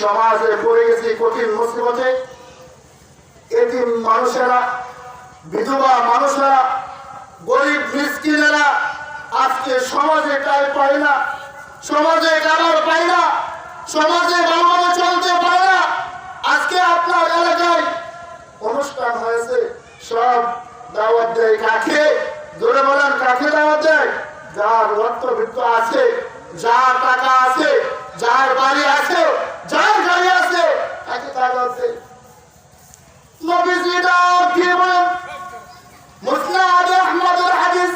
সমাজে পড়ে গেছি কঠিন মুসিবতে, এতিম মানুষেরা, বিধবা মানুষেরা, গরিব মিসকিনেরা আজকে সমাজে টাই পায় না, সমাজে খাবার পায় না, সমাজে ভালোভাবে চলতে পারে না। আজকে আপনার এলাকায় অনুষ্ঠান হয়েছে, সব দাওয়াত দেয় কাকে? ধরে বলেন, কাকে দাওয়াত দেয়? যার রক্তবৃত্ত আছে, যার টাকা আছে যার বাড়ি আছে যার গাড়ি আছে তাকে দাওয়াত দেয় নবীজি ডাক দিয়ে বলেন মুসনাদ আহমদের হাদিস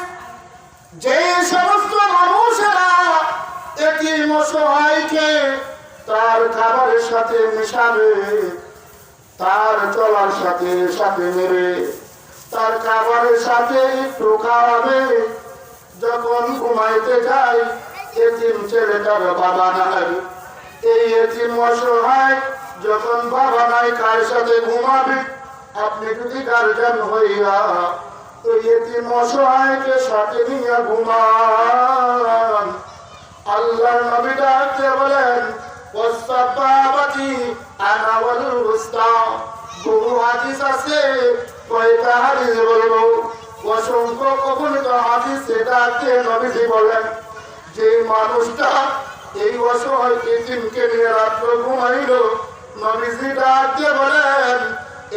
যে সমস্ত মানুষেরা মশাইকে তার খাবারের সাথে মেশাবে, তার চলার সাথে সাথে মেরে তার খাবারের সাথে একটু খাওয়াবে। যখন ঘুমাইতে যায়, এতিম ছেলেটার বাবা নাই। এই এতিম অসহায় যখন বাবা নাই, কার সাথে ঘুমাবে? আপনি যদি গার্জেন হইয়া ওই এতিম অসহায়কে সাথে নিয়ে ঘুমান আল্লাহর নবী ডাকতে বলেন কয়টা হাদিস বলব? অসংখ্য কবলিত হাদিস সেটাকে নবীজি বলেন। যে মানুষটা এই অসহায় এতিমকে নিয়ে রাত্র ঘুমাইল, নবীজি ডাকতে বলেন,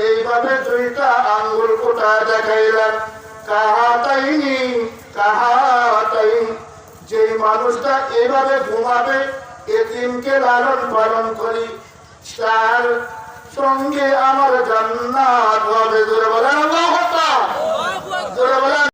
এইভাবে দুইটা আঙ্গুল কোটা দেখাইলেন? কাহাতাইনি কাহাতাইন যেই মানুষটা এইভাবে ঘুমাবে এতিমকে লালন পালন করি। তার সঙ্গে আমার জান্নাত হবে। জোরে